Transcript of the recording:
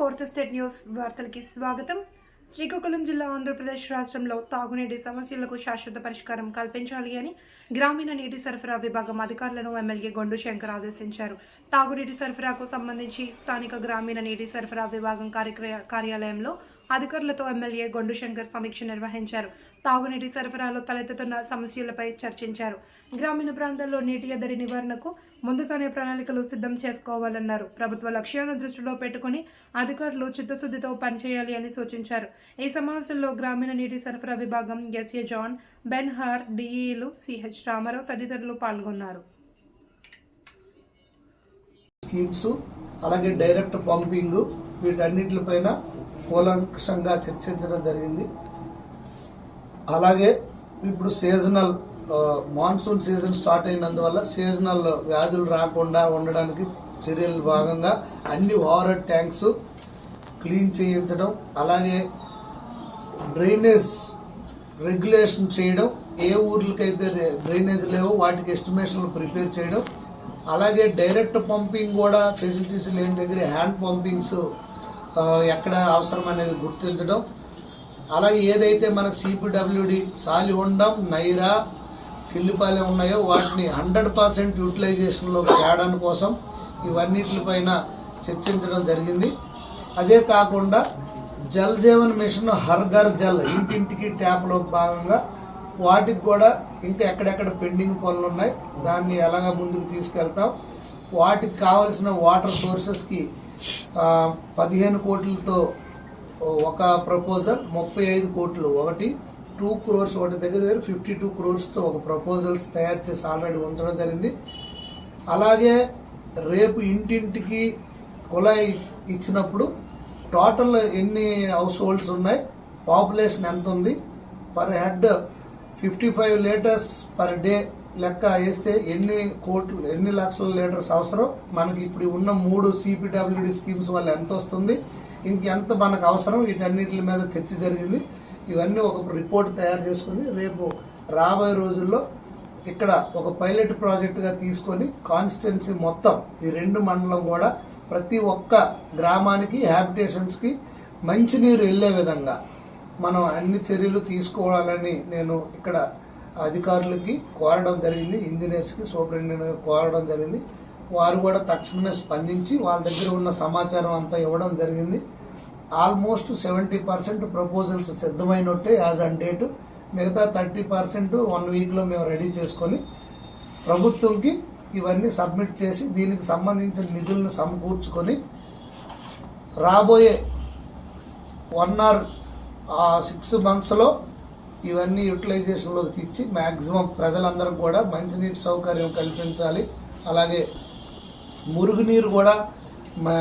Fourth state news వార్తలకి స్వాగతం. శ్రీకాకుళం జిల్లా ఆంధ్రప్రదేశ్ రాష్ట్రంలో తాగునీటి సమస్యలకు శాశ్వత పరిష్కారం కల్పించాలి అని గ్రామీణ నీటి సరఫరా విభాగం అధికారులను ఎమ్మెల్యే గొండు శంకర్ ఆదేశించారు. తాగునీటి సరఫరాకు సంబంధించి స్థానిక గ్రామీణ నీటి సరఫరా విభాగం కార్యక్రయ- కార్యాలయంలో అధికారులతో ఎమ్మెల్యే గొండు శంకర్ సమీక్ష నిర్వహించారు. తాగునీటి సరఫరాలో తలెత్తుతున్న సమస్యలపై చర్చించారు. గ్రామీణ ప్రాంతాల్లో నీటి ఎద్దడి నివారణకు ముందుగానే ప్రణాళికలు సిద్ధం చేసుకోవాలన్నారు. ప్రభుత్వ లక్ష్యాలను దృష్టిలో పెట్టుకుని అధికారులు చిత్తశుద్ధితో పనిచేయాలి అని సూచించారు. ఈ సమావేశంలో గ్రామీణ నీటి సరఫరా విభాగం ఎస్ఏ జాన్ బెన్హార్ డిఈలు సిహెచ్ రామారావు తదితరులు పాల్గొన్నారు. స్కీమ్స్ అలాగే డైరెక్ట్ పంపింగ్ వీటన్నిటిపైన కూలంకషంగా చర్చించడం జరిగింది. అలాగే ఇప్పుడు సీజనల్ మాన్సూన్ సీజన్ స్టార్ట్ అయినందువల్ల సీజనల్ వ్యాధులు రాకుండా ఉండడానికి చర్యల భాగంగా అన్ని ఓవర్ ట్యాంక్స్ క్లీన్ చేయించడం అలాగే డ్రైనేజ్ రెగ్యులేషన్ చేయడం ఏ ఊర్లకైతే డ్రైనేజ్ లేవో వాటికి ఎస్టిమేషన్లు ప్రిపేర్ చేయడం అలాగే డైరెక్ట్ పంపింగ్ కూడా ఫెసిలిటీస్ లేని దగ్గర హ్యాండ్ పంపింగ్స్ ఎక్కడ అవసరం అనేది గుర్తించడం. అలాగే ఏదైతే మనకు సిపిడబ్ల్యూడి సాలిగుండం నైరా కిల్లిపాలెం ఉన్నాయో వాటిని హండ్రెడ్ పర్సెంట్ యూటిలైజేషన్లో తేడాని కోసం ఇవన్నిటిపైన చర్చించడం జరిగింది. అదే కాకుండా జల్ జీవన్ మిషన్ హర్ ఘర్ జల్ ఇంటింటికి ట్యాప్లో భాగంగా వాటికి కూడా ఇంకా ఎక్కడెక్కడ పెండింగ్ పనులు ఉన్నాయి దాన్ని ఎలాగ ముందుకు తీసుకెళ్తాం. వాటికి కావలసిన వాటర్ సోర్సెస్కి పదిహేను కోట్లతో ఒక ప్రపోజల్ ముప్పై ఐదు కోట్లు. ఒకటి టూ క్రోర్స్ ఒకటి దగ్గర దగ్గర ఫిఫ్టీ టూ క్రోర్స్తో ఒక ప్రపోజల్స్ తయారు చేసి ఆల్రెడీ ఉంచడం జరిగింది. అలాగే రేపు ఇంటింటికి కుళాయి ఇచ్చినప్పుడు టోటల్ ఎన్ని హౌస్ హోల్డ్స్ ఉన్నాయి పాపులేషన్ ఎంత ఉంది per head fifty five litres per day లెక్క వేస్తే ఎన్ని కోట్లు ఎన్ని లక్షల లీటర్స్ అవసరం? మనకి ఇప్పుడు ఉన్న మూడు సిపిడబ్ల్యూడి స్కీమ్స్ వల్ల ఎంత వస్తుంది ఇంకెంత మనకు అవసరం? వీటన్నిటి మీద చర్చ జరిగింది. ఇవన్నీ ఒక రిపోర్ట్ తయారు చేసుకుని రేపు రాబోయే రోజుల్లో ఇక్కడ ఒక పైలట్ ప్రాజెక్టుగా తీసుకొని కాన్స్టిట్యున్సీ మొత్తం ఈ రెండు మండలం కూడా ప్రతి ఒక్క గ్రామానికి హ్యాబిటేషన్స్కి మంచినీరు వెళ్ళే విధంగా మనం అన్ని చర్యలు తీసుకోవాలని నేను ఇక్కడ అధికారులకి కోరడం జరిగింది ఇంజనీర్స్కి సూపరింటెండెంట్ కోరడం జరిగింది. వారు కూడా తక్షణమే స్పందించి వాళ్ళ దగ్గర ఉన్న సమాచారం అంతా ఇవ్వడం జరిగింది. ఆల్మోస్ట్ సెవెంటీ పర్సెంట్ ప్రపోజల్స్ సిద్ధమైనట్టే యాజ్ అన్ డేట్. మిగతా థర్టీ పర్సెంట్ వన్ వీక్లో మేము రెడీ చేసుకొని ప్రభుత్వంకి ఇవన్నీ సబ్మిట్ చేసి దీనికి సంబంధించిన నిధులను సమకూర్చుకొని రాబోయే వన్ ఆర్ సిక్స్ మంత్స్లో ఇవన్నీ యూటిలైజేషన్లోకి తెచ్చి మ్యాక్సిమం ప్రజలందరం కూడా మంచినీటి సౌకర్యం కల్పించాలి. అలాగే మురుగునీరు కూడా మా